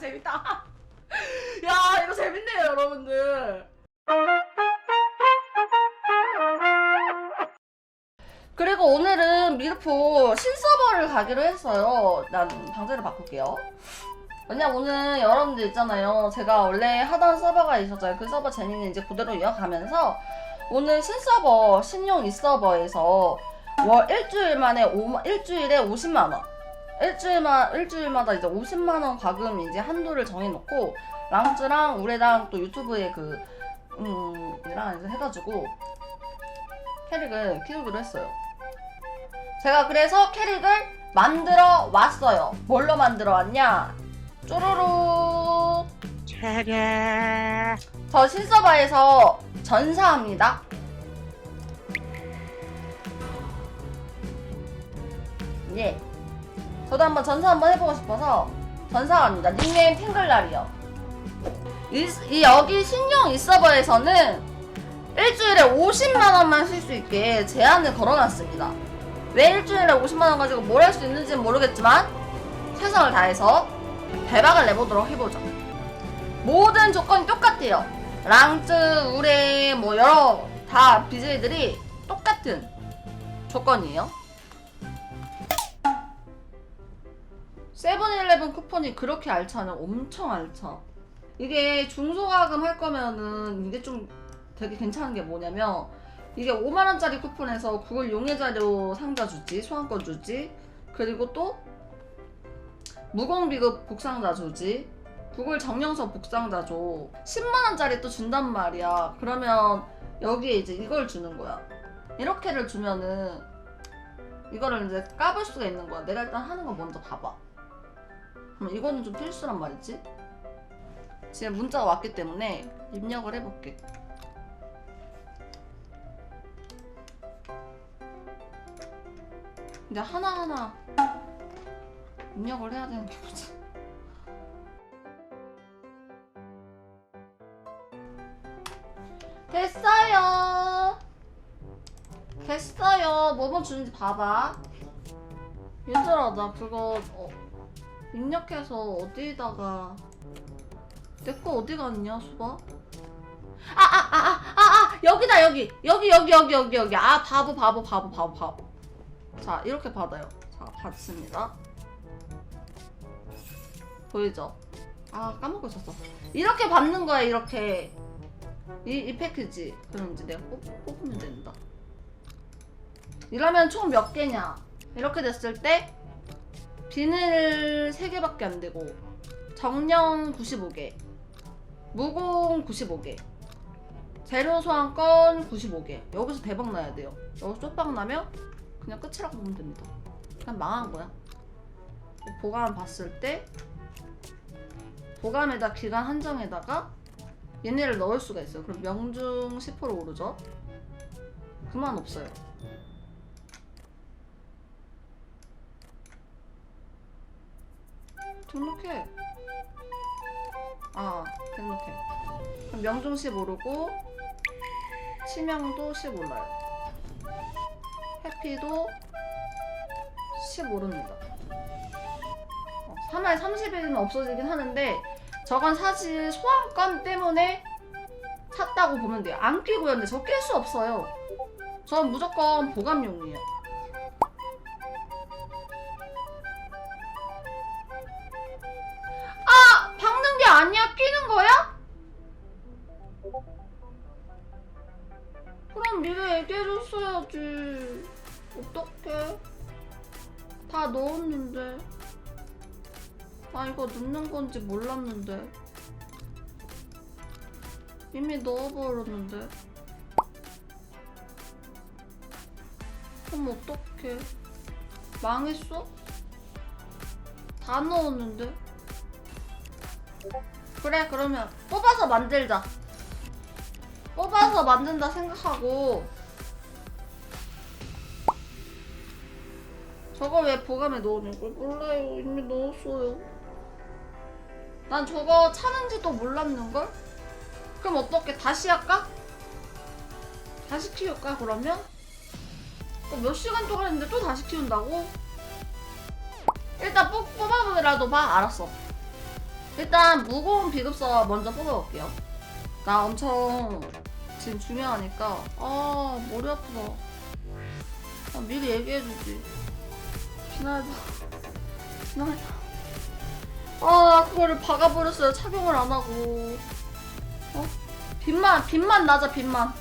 재밌다. 야 이거 재밌네요 여러분들. 그리고 오늘은 미르포 신서버를 가기로 했어요. 난 방제를 바꿀게요. 왜냐면 오늘 여러분들 있잖아요. 제가 원래 하던 서버가 있었잖아요. 그 서버 재미는 이제 그대로 이어가면서 오늘 신서버, 신용 이서버에서 월 일주일 만에 5, 일주일에 50만 원. 일주일마, 일주일마다 이제 50만 원 과금 이제 한도를 정해놓고 랑즈랑 우레랑 또 유튜브에 그 음, 이랑 이제 해가지고 캐릭을 키우기로 했어요. 제가 그래서 캐릭을 만들어 왔어요. 뭘로 만들어 왔냐? 쪼로로. 저 신서버에서 전사합니다. 예. 저도 한번 전사 한번 해보고 싶어서 전사합니다. 닉네임 핑글날이요. 이, 이 여기 신용 이 서버에서는 일주일에 50만 원만 쓸 수 있게 제한을 걸어놨습니다. 왜 일주일에 50만 원 가지고 뭘 할 수 있는지는 모르겠지만 최선을 다해서 대박을 내보도록 해보죠. 모든 조건이 똑같아요. 랑즈, 우레, 뭐 여러 다 BJ들이 똑같은 조건이에요. 세븐일레븐 쿠폰이 그렇게 알차는 엄청 알차. 이게 중소가금 할 거면은 이게 좀 되게 괜찮은 게 뭐냐면 이게 5만원짜리 쿠폰에서 구글 용해자료 상자 주지, 소환권 주지, 그리고 또 무공비급 복상자 주지, 구글 정령서 복상자 줘. 10만원짜리 또 준단 말이야. 그러면 여기에 이제 이걸 주는 거야. 이렇게를 주면은 이거를 이제 까볼 수가 있는 거야. 내가 일단 하는 거 먼저 봐봐. 그럼 이거는 좀 필수란 말이지. 지금 문자가 왔기 때문에 입력을 해볼게. 이제 하나하나 입력을 해야 되는 게 뭐지? 됐어요. 됐어요. 뭐뭐 주는지 봐봐. 얘들아, 나 그거 어, 입력해서 어디다가 내 거 어디 갔냐, 수박? 아, 아, 아, 아, 아, 아, 여기다, 여기. 여기, 여기, 여기, 여기, 여기. 아, 바보, 바보, 바보, 바보, 바보. 자, 이렇게 받아요. 자, 받습니다. 보이죠? 아, 까먹고 있었어. 이렇게 받는 거야, 이렇게. 이, 이 패키지. 그럼 이제 내가 뽑, 뽑으면 된다. 이러면 총 몇 개냐? 이렇게 됐을 때, 비늘 3개밖에 안 되고, 정령 95개, 무공 95개, 재료 소환권 95개. 여기서 대박 나야 돼요. 여기서 쪽박 나면 그냥 끝이라고 보면 됩니다. 그냥 망한 거야. 보관 봤을 때 보관에다 기간 한정에다가 얘네를 넣을 수가 있어요. 그럼 명중 10% 오르죠. 그만 없어요. 등록해. 아, 등록해. 그럼 명중 10 오르고 치명도 10 올라요. 해피도 10 오릅니다. 어, 3월 30일은 없어지긴 하는데 저건 사실 소환권 때문에 샀다고 보면 돼요. 안 끼고요. 근데 저 낄 수 없어요. 전 무조건 보관용이에요. 얘기해줬어야지. 어떡해? 다 넣었는데. 나 이거 넣는 건지 몰랐는데. 이미 넣어버렸는데. 그럼 어떡해? 망했어? 다 넣었는데? 그래, 그러면 뽑아서 만들자. 뽑아서 만든다 생각하고 저거 왜 보관에 넣어놓은 걸 몰라요 이미 넣었어요 난 저거 차는지도 몰랐는걸? 그럼 어떻게 다시 할까? 다시 키울까 그러면? 어, 몇 시간 동안 했는데 또 다시 키운다고? 일단 뽑, 뽑아보라도 봐 알았어 일단 무거운 비급서 먼저 뽑아볼게요. 나 엄청 지금 중요하니까 아 머리 아프다. 아, 미리 얘기해주지. 비나이다. 비나이다. 아 그거를 박아버렸어요. 착용을 안 하고. 어? 빛만 빛만 나자 빛만.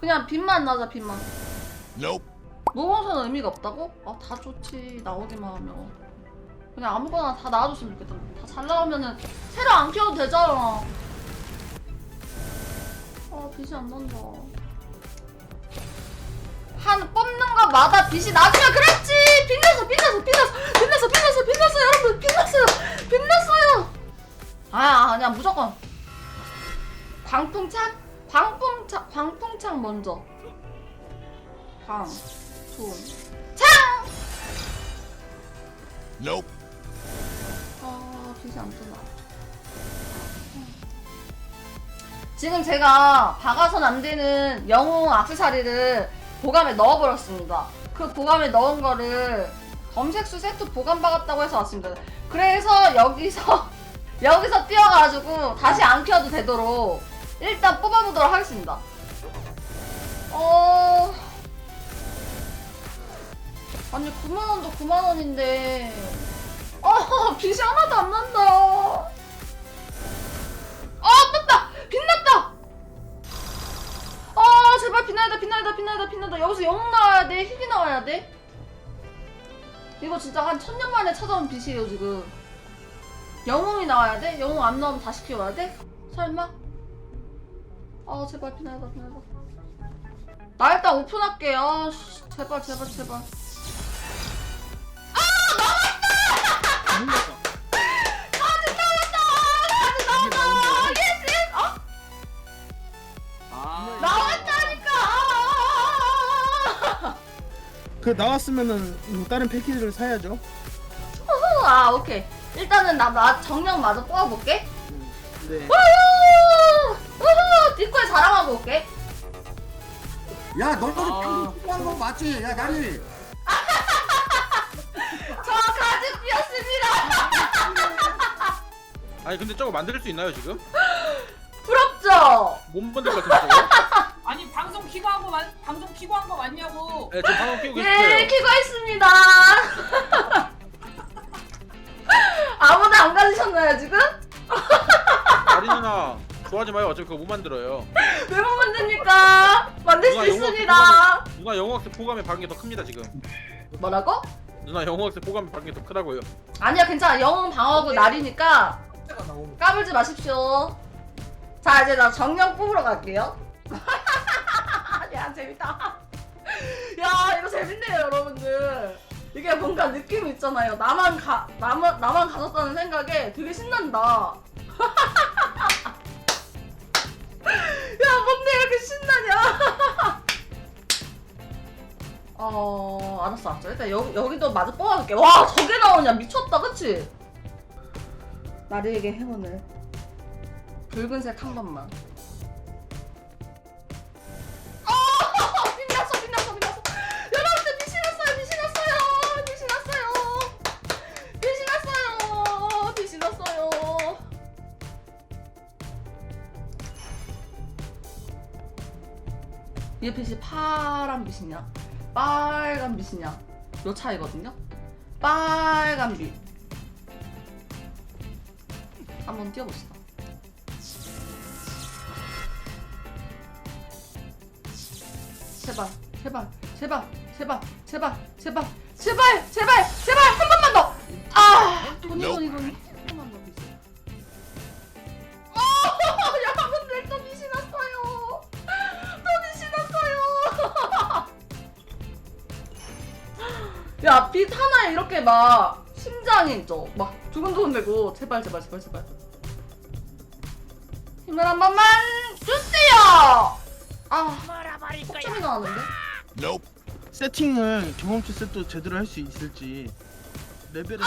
그냥 빛만 나자 빛만. Nope. 노원사는 의미가 없다고? 아 다 좋지 나오기만 하면 그냥 아무거나 다 나와줬으면 좋겠다 다 잘 나오면은 새로 안 키워도 되잖아 아 빛이 안 난다 한 뽑는 것마다 빛이 나주면 그랬지 빛났어 빛났어 빛났어 빛났어 빛났어 빛났어 여러분 빛났어요 빛났어요 아 그냥 무조건 광풍창? 광풍창 광풍창 먼저 광 좀. 창! Nope. 아, 빛이 안 뜨나. 지금 제가 박아선 안 되는 영웅 악세사리를 보감에 넣어버렸습니다. 그 보감에 넣은 거를 검색수 세트 보감 박았다고 해서 왔습니다. 그래서 여기서, 여기서 뛰어가지고 다시 안 켜도 되도록 일단 뽑아보도록 하겠습니다. 어. 아니 9만원도 9만원인데 어 빛이 하나도 안 난다 빛나야돼 빛나야돼 빛나다 여기서 영웅 나와야 돼? 희귀 나와야 돼? 이거 진짜 한 천년 만에 찾아온 빛이에요 지금. 영웅이 나와야 돼? 영웅 안 나오면 다시 키워야 돼? 설마? 아 제발 빛나야돼 빛나야돼 나 일단 오픈할게 아 씨, 제발 제발 제발 나왔으면은 뭐 다른 패키지를 사야죠. 어, 아 오케이 일단은 나, 나 정령 마저 뽑아볼게 네. 우후 우후 뒷골 자랑하고 올게 야, 너도 아. 방금 뽑은 거 맞지? 야, 나니. 저 가죽 비었습니다 아니 근데 저거 만들 수 있나요 지금? 부럽죠? 못 만들 것 같은데 저거? 아니 방송 키고 한 거 맞, 방송 키고 한 거 맞냐고. 네 지금 방금 끼고 예 계세요. 키고 있습니다. 아무도 안 가지셨나요 지금? 아리 누나 좋아하지 마요. 어차피 그거 못 만들어요. 왜 못 만듭니까? 만들 수 누나 영어 있습니다. 누나 영어학습 포감에 박은 게 더 큽니다 지금. 뭐라고? 누나 영어학습 포감에 박은 게 더 크다고요. 아니야 괜찮아. 영웅 방어구 날이니까 까불지 마십시오. 자 이제 나 정령 뽑으러 갈게요 야 재밌다. 야 이거 재밌네요 여러분들. 이게 뭔가 느낌이 있잖아요. 나만 가 나만 나만 가졌다는 생각에 되게 신난다. 야 뭔데 이렇게 신나냐? 어 알았어 알았어. 일단 여기, 여기도 마저 뽑아줄게. 와 저게 나오냐? 미쳤다 그치? 나르에게 행운을 붉은색 한 번만 이 빛이 파란 빛이냐? 빨간 빛이냐? 요 차이거든요? 빨간 빛. 한번 띄워봅시다. 제발 제발 제발 제발 제발 제발 제발 제발 제발 한 번만 더! 아 돈이 돈이 돈이 빛 하나에 이렇게 막 심장이 있죠 막 두근두근대고 제발 제발 제발 제발 힘을 한 번만 주세요 아 폭점이 나왔는데 Nope. 세팅을 경험치 세트 제대로 할 수 있을지 레벨을 아,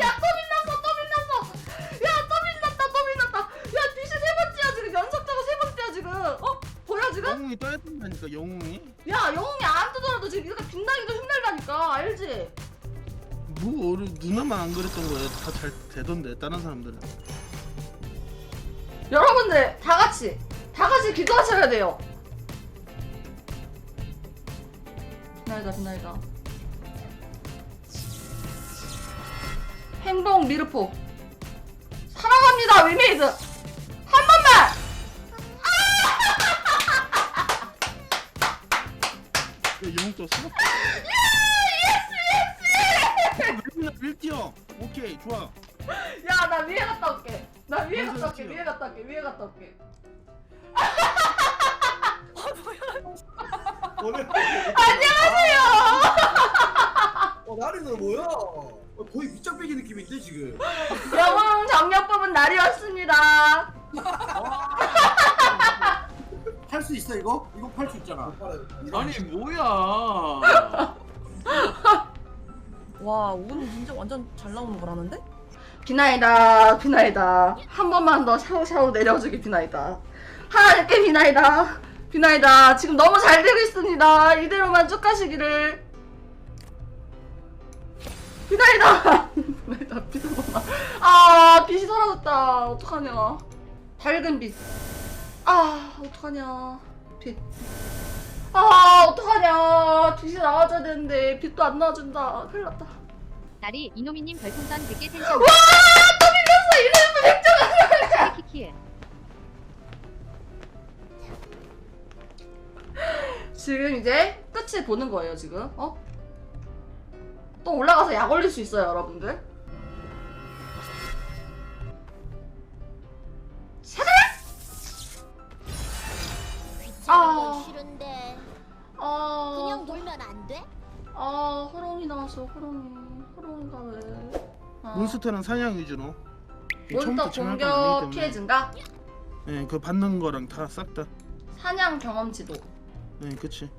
야, 또 빛났어, 또 빛났어. 야, 또 빛났다, 또 빛났다. 야, 빛이 세 번째야, 지금. 연속자가 세 번째야, 지금. 어? 보여, 지금? 영웅이 떠야 된다니까 영웅이 야 영웅이 안 뜨더라도 지금 이렇게 빛나기도 힘들다니까 알지? 뭐 어려 누나만 안 그랬던 거야 다 잘 되던데 다른 사람들은 여러분들 다 같이 다 같이 기도하셔야 돼요. 빛나이다 빛나이다. 행동 미르포 사랑합니다 위메이드 한 번만 야 영웅 떴어? 왜 밀티어 오케이 좋아 야 나 위에 갔다 올게 나 위에 갔다 올게? 위에 갔다 올게 위에 갔다 올게 안녕하세요 어 나리는 뭐야? 어, 거의 밑장빼기 느낌인데 지금. 영웅 정력 뽑은 날이었습니다 팔 수 있어 이거? 이거 팔 수 있잖아. 아니 뭐야? 와운 진짜 완전 잘 나오는 거라는데? 비나이다 비나이다. 한 번만 더 샤오샤오 내려주기 비나이다. 하나님께 비나이다. 비나이다. 지금 너무 잘 되고 있습니다. 이대로만 쭉 가시기를. 비나이다. 비나이다. 빛 한번만 아 빛이 사라졌다. 어떡하냐. 밝은 빛아 어떡하냐. 빛 아 어떡하냐 빛이 나와줘야 되는데 빛도 안 나와준다 큰일 났다 나리 이노미님 별풍선 100개 텐션 와! 또 밀렸어! 이래서 백점 키키키에 지금 이제 끝을 보는 거예요, 지금. 어? 또 올라가서 약 올릴 수 있어요, 여러분들. 샤들! 아. 싫은데 아. 그냥 놀면 안 돼? 아, 호롱이 나왔어, 호롱이. 호롱이가 왜. 아. 몬스터는 사냥 위주로 몬스터 공격 피해 증가? 예그 받는 거랑 다 싹다 사냥 경험치도. 예 그치